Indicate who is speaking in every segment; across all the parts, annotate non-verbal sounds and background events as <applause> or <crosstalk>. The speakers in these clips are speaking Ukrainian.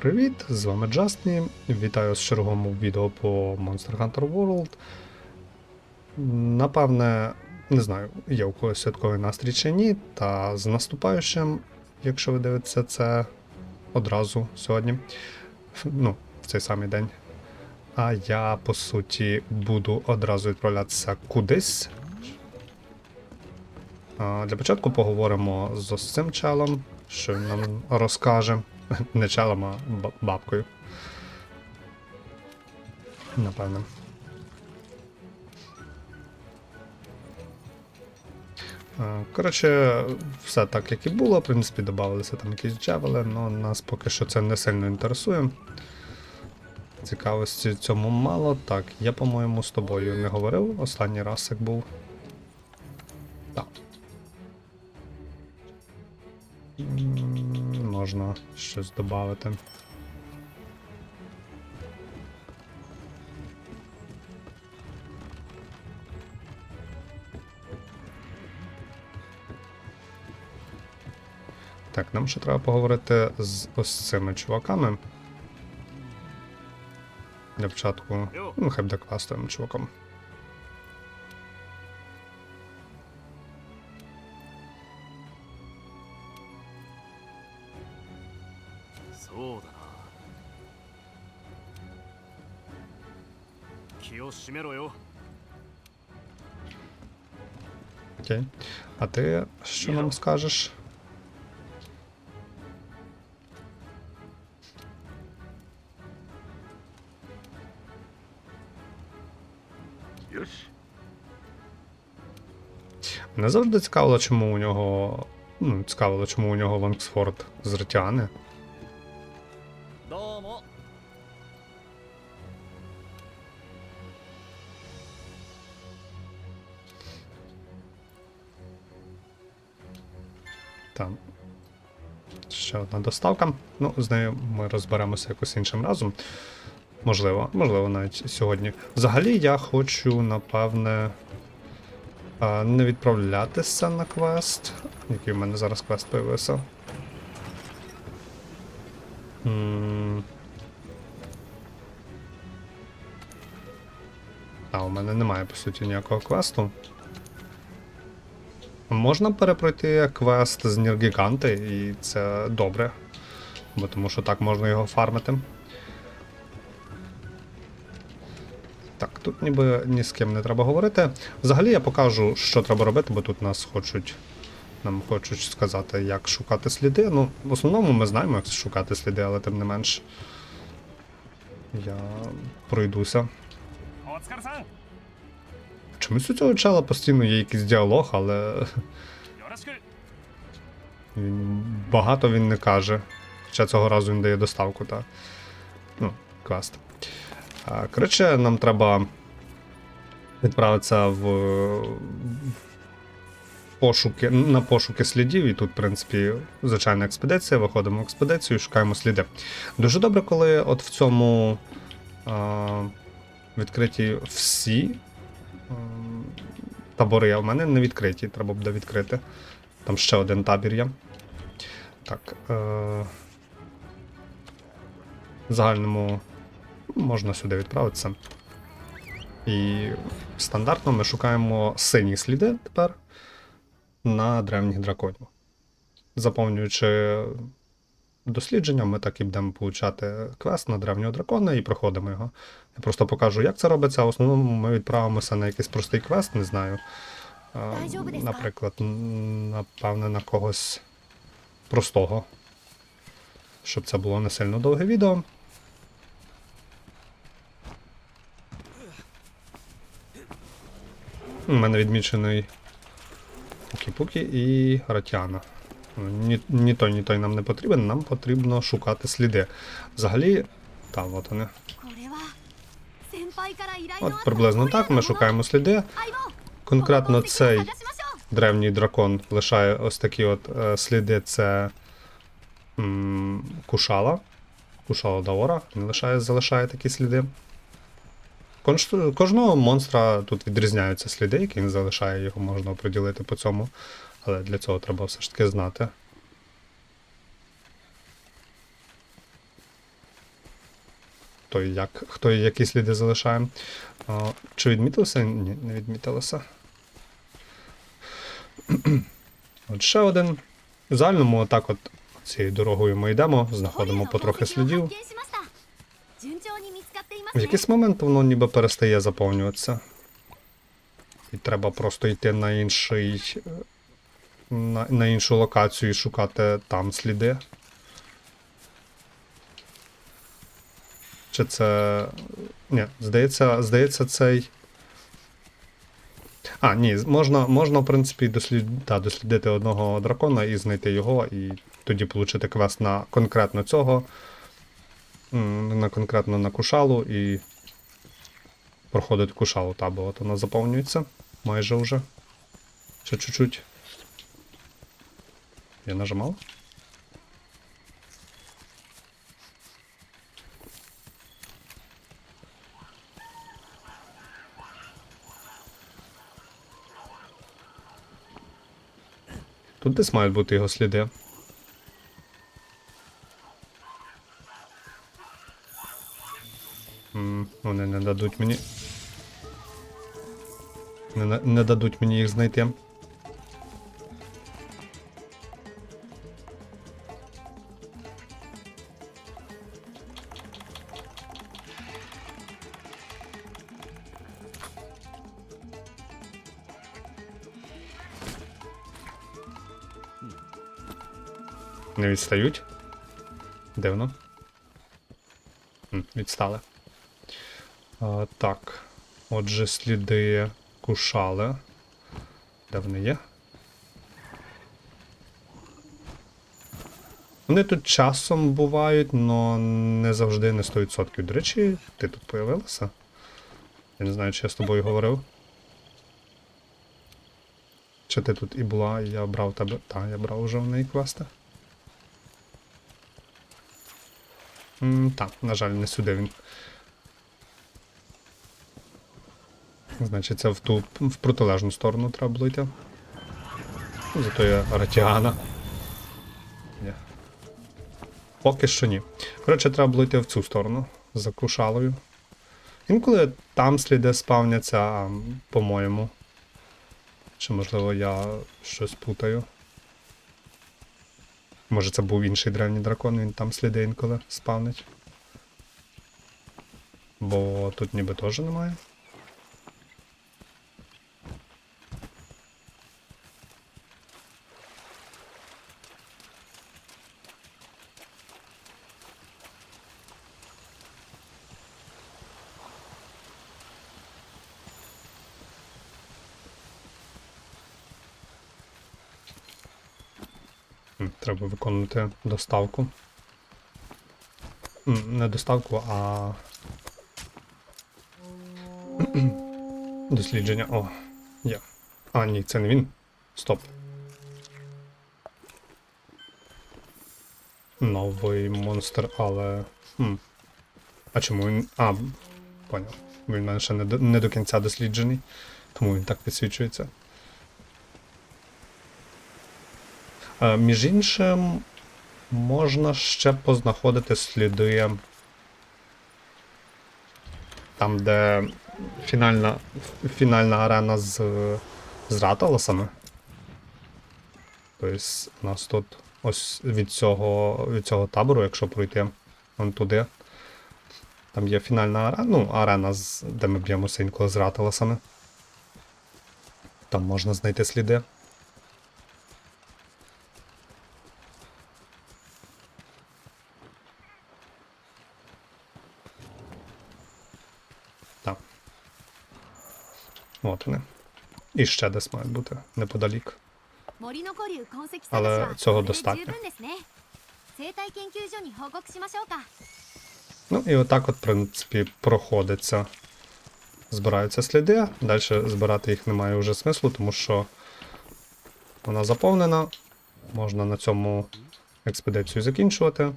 Speaker 1: Привіт! З вами Джастні. Вітаю з черговому відео по Monster Hunter World. Напевне, не знаю, є у когось святковий настрій чи ні, та з наступаючим, якщо ви дивитеся це одразу сьогодні, ну, в цей самий день. А я, по суті, буду одразу відправлятися кудись. Для початку поговоримо з цим челом, що він нам розкаже. <laughs> Не челом, а бабкою. Напевно. Е, Коротше, все так, як і було. В принципі, додавалися там якісь джевели, але нас поки що це не сильно інтересує. Цікавості цьому мало. Так, я, по-моєму, з тобою не говорив останній раз, як був. Щось додати. Так, нам ще треба поговорити з ось цими чуваками. Для початку. Ну, хай буде квестовим чуваком. Окей. А ти що нам скажеш? Мене завжди цікавило, чому у нього. Ну, цікавило, чому у нього Лонгсфорд з Ретіани. Доставка. Ну, з нею ми розберемося якось іншим разом. Можливо, можливо, навіть сьогодні. Взагалі, я хочу, напевне, не відправлятися на квест. Який в мене зараз квест появився. А, у мене немає, по суті, ніякого квесту. Можна перепройти квест з Ніргіганти, і це добре. Бо тому що так можна його фармити. Так, тут ніби ні з ким не треба говорити. Взагалі я покажу, що треба робити, бо тут нас хочуть. Нам хочуть сказати, як шукати сліди. Ну, в основному ми знаємо, як шукати сліди, але тим не менш. Я пройдуся. Чомусь у цього чела постійно є якийсь діалог, але. Багато він не каже. Хоча цього разу він дає доставку, та. Ну, класно. Коротше, нам треба відправитися в... пошуки, на пошуки слідів, і тут, в принципі, звичайна експедиція. Виходимо в експедицію шукаємо сліди. Дуже добре, коли от в цьому а... відкриті всі табори, а в мене не відкриті, треба буде відкрити. Там ще один табір є. Так. Е... В загальному можна сюди відправитися. І стандартно ми шукаємо сині сліди тепер на древніх драконів. Заповнюючи Дослідження ми так і будемо получати квест на древнього дракона і проходимо його. Я просто покажу, як це робиться. В основному ми відправимося на якийсь простий квест, не знаю. Наприклад, напевне, на когось простого. Щоб це було не сильно довге відео. У мене відмічений Пукі-Пукі і Ратяна. Ні, ні той, ні той нам не потрібен, нам потрібно шукати сліди. Взагалі, там от вони. От приблизно так ми шукаємо сліди. Конкретно цей древній дракон лишає ось такі от е, сліди. Це м, кушала. Кушала Даора. Він лишає, залишає такі сліди. Кожного монстра тут відрізняються сліди, які він залишає, його можна приділити по цьому але для цього треба все ж таки знати. Хто як, хто і які сліди залишає. А, Чи відмітилося? Ні, не відмітилося. <clears throat> От ще один. В загальному отак от цією дорогою ми йдемо, знаходимо потрохи слідів. В якийсь момент воно ніби перестає заповнюватися. І треба просто йти на інший е, на, на іншу локацію і шукати там сліди. Чи це. Ні, здається, здається, цей. А, ні, можна, можна в принципі, дослід... да, дослідити одного дракона і знайти його, і тоді отримати квест на конкретно цього. На конкретно на кушалу і проходить кушалу, та, бо от вона заповнюється майже вже. Ще чуть-чуть. Я нажимав? Тут десь мають бути його сліди. М, Вони не дадуть мені. Не, не дадуть мені їх знайти. Не відстають? Дивно. Відстали. А, так. Отже, сліди кушали. Де вони є? Вони тут часом бувають, але не завжди не 100%. До речі, ти тут появилася? Я не знаю, чи я з тобою говорив. Чи ти тут і була, і я брав тебе. Так, я брав уже в неї квести. М, Так, на жаль, не сюди він. Значить, це в ту в протилежну сторону треба було йти. Ну, Зато є Ратіана. Ні. Поки що ні. Коротше, треба було йти в цю сторону за Крушалою. Інколи там сліди спавняться, по-моєму. Чи можливо я щось путаю. Може це був інший древній дракон, він там сліди інколи спавнить. Бо тут ніби теж немає. Треба виконувати доставку. Не доставку, а. <clears throat> Дослідження. О, є. А, ні, це не він. Стоп. Новий монстр, але. А чому він. А, поняв. Він мене ще не до, не до кінця досліджений, тому він так підсвічується. Е, Між іншим, можна ще познаходити сліди там, де фінальна, фінальна арена з, з Раталасами. Тобто, у нас тут ось від цього, від цього табору, якщо пройти вон туди. Там є фінальна арена, ну, арена, де ми б'ємося інколи з Раталасами. Там можна знайти сліди. І ще десь мають бути неподалік.
Speaker 2: Але цього достатньо.
Speaker 1: Ну і отак, от, в принципі, проходиться. Збираються сліди, далі збирати їх немає вже смислу, тому що вона заповнена. Можна на цьому експедицію закінчувати.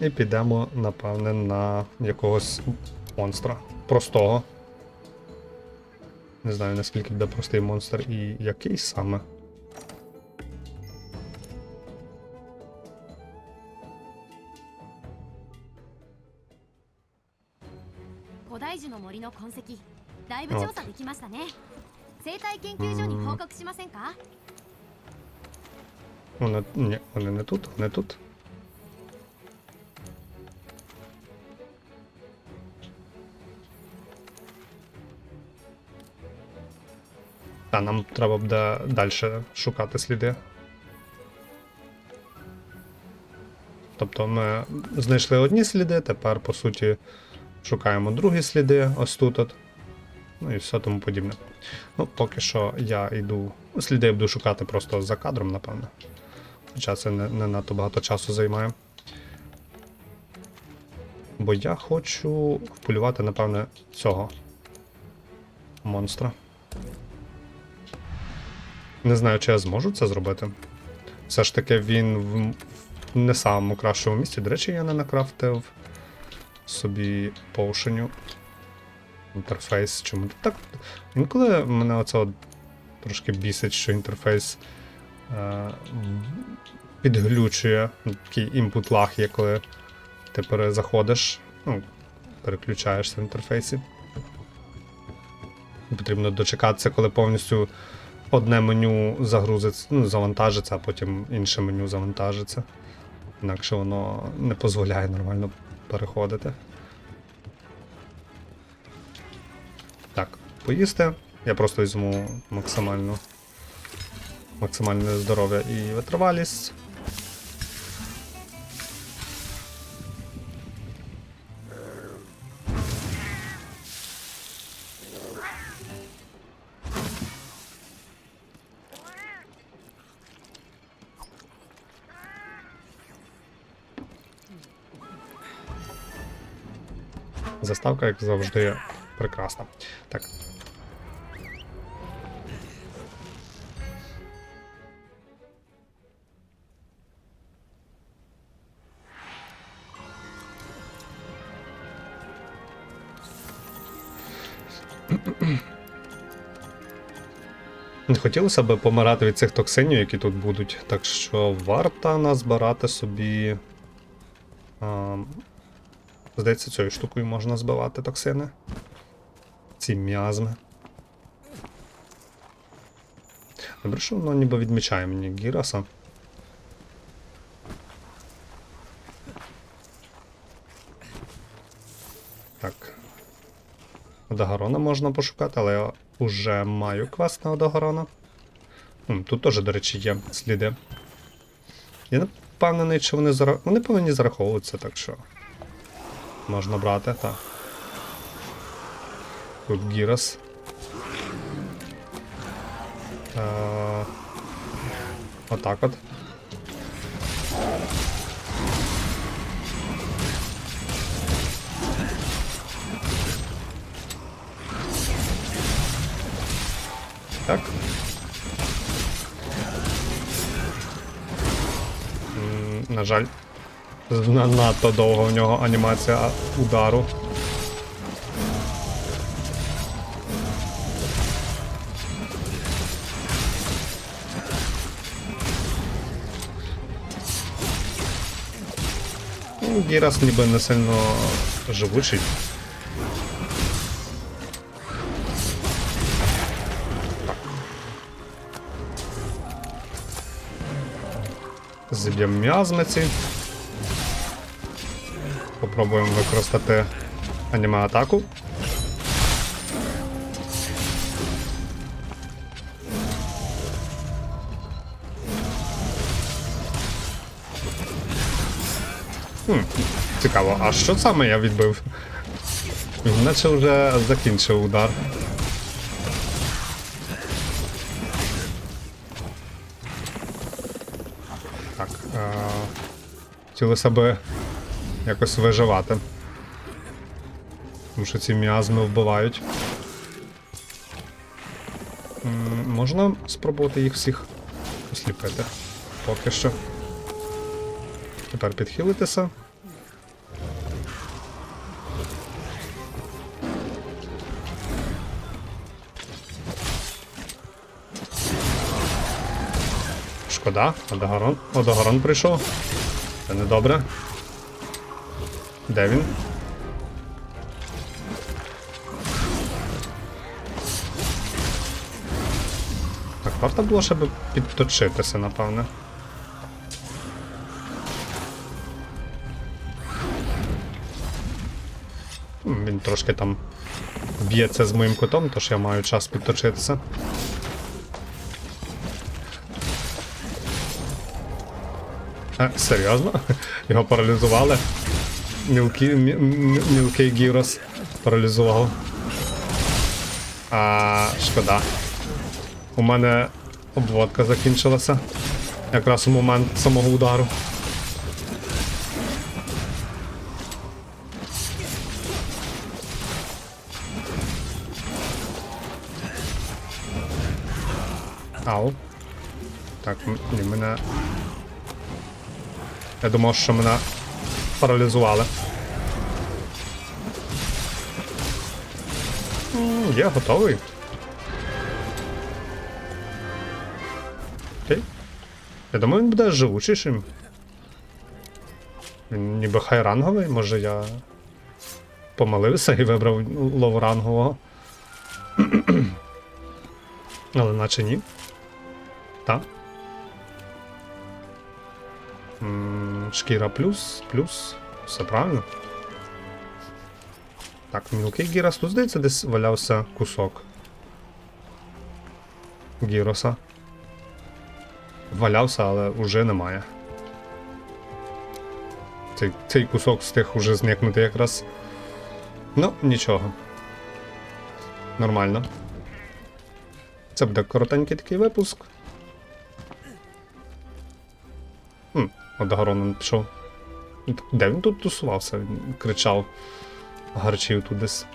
Speaker 1: І підемо, напевне, на якогось монстра. Простого. Не знаю наскільки буде простий монстр і який саме. Вони, ні, вони не тут, не тут. Та нам треба буде далі шукати сліди. Тобто ми знайшли одні сліди, тепер, по суті, шукаємо другі сліди, ось тут. От. Ну і все тому подібне. Ну, поки що я йду. Сліди я буду шукати просто за кадром, напевно. Хоча це не, не надто багато часу займає. Бо я хочу вполювати, напевне, цього монстра. Не знаю, чи я зможу це зробити. Все ж таки він в не самому кращому місці. До речі, я не накрафтив собі поушеню. Інтерфейс. Чому так? Інколи мене оце от трошки бісить, що інтерфейс е, підглючує. Такий імпут лаг є, коли ти перезаходиш, ну, переключаєшся в інтерфейсі. Потрібно дочекатися, коли повністю одне меню загрузиться, ну, завантажиться, а потім інше меню завантажиться. Інакше воно не дозволяє нормально переходити. Так, поїсти. Я просто візьму максимальну максимальне здоров'я і витривалість. Заставка, як завжди, прекрасна. Так, Не хотілося б помирати від цих токсинів, які тут будуть. Так що варто назбирати собі. Здається, цією штукою можна збивати токсини. Ці м'язми. Добре, що воно ніби відмічає мені Гіраса. Так. Одагарона можна пошукати, але я вже маю квест на Одагарона. М, Тут теж, до речі, є сліди. Я не впевнений, чи вони зара... Вони повинні зараховуватися, так що. Можна брати, так. Тут Гірос. Е... Отак от. Так. На жаль. На- Надто довго у нього анімація удару. Ну, Гірас ніби не сильно живучий. Зіб'ємо м'язниці. Попробуємо використати аніме атаку. Хм, цікаво, а що саме я відбив? Наче вже закінчив удар. Так. Е- хотілося б якось виживати. Тому що ці міазми вбивають. М, Можна спробувати їх всіх осліпити. Поки що. Тепер підхилитися. Шкода, Одогорон, Одогорон прийшов. Це недобре. Де він? Так, варто було щоб підточитися, напевне. Він трошки там б'ється з моїм котом, тож я маю час підточитися. А, серйозно? <laughs> Його паралізували? Мілкі, мі- мі- мілкий Гірос паралізував. А, шкода. У мене обводка закінчилася. Якраз у момент самого удару. Ау. Так, мене. Я думав, що мене паралізували. Я готовий. Окей. Я думаю, він буде живучішим. Він ніби хайранговий, може я помилився і вибрав лоурангового. <clears throat> Але наче ні. Так. Шкіра плюс, плюс. Все правильно. Так, мілкий Гірос. Тут, здається, десь валявся кусок. Гіроса. Валявся, але вже немає. Цей, цей кусок встиг уже зникнути якраз. Ну, нічого. Нормально. Це буде коротенький такий випуск. Хм, Гаронен пішов. Де він тут тусувався? Він кричав. Гарчів тут десь.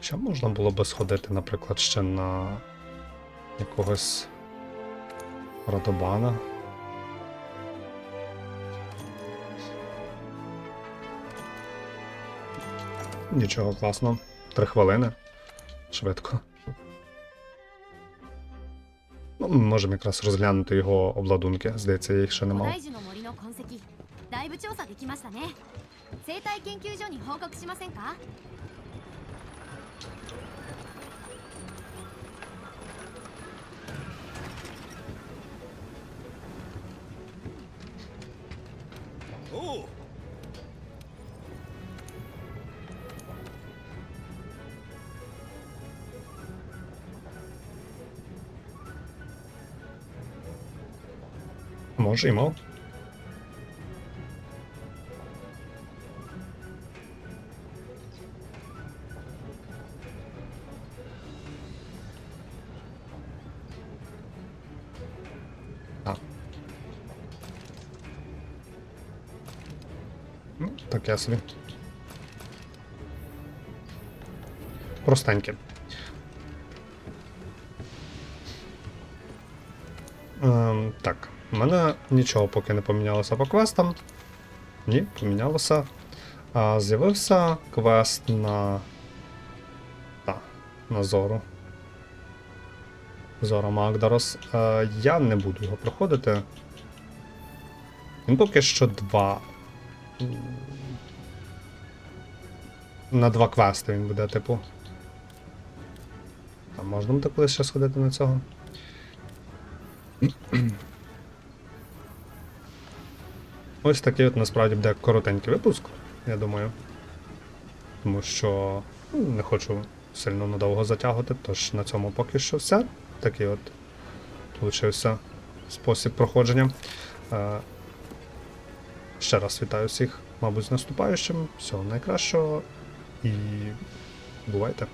Speaker 1: Ще можна було би сходити, наприклад, ще на якогось Радобана. Нічого класно. Три хвилини. Швидко. Ну, можемо якраз розглянути його обладунки. Здається, я їх ще не
Speaker 2: 古
Speaker 1: мав. Може і мав. А. Ну, таке собі. Простеньке. Ем, так, у мене нічого поки не помінялося по квестам. Ні, помінялося. А, з'явився квест на. А, на Зору. Зора Магдарос. Е, я не буду його проходити. Він поки що два. На два квести він буде, типу. А можна буде колись ще сходити на цього? Ось такий от насправді буде коротенький випуск, я думаю. Тому що ну, не хочу сильно надовго затягувати, тож на цьому поки що все. Такий от получився спосіб проходження. Е, ще раз вітаю всіх, мабуть, з наступаючим. Всього найкращого і бувайте!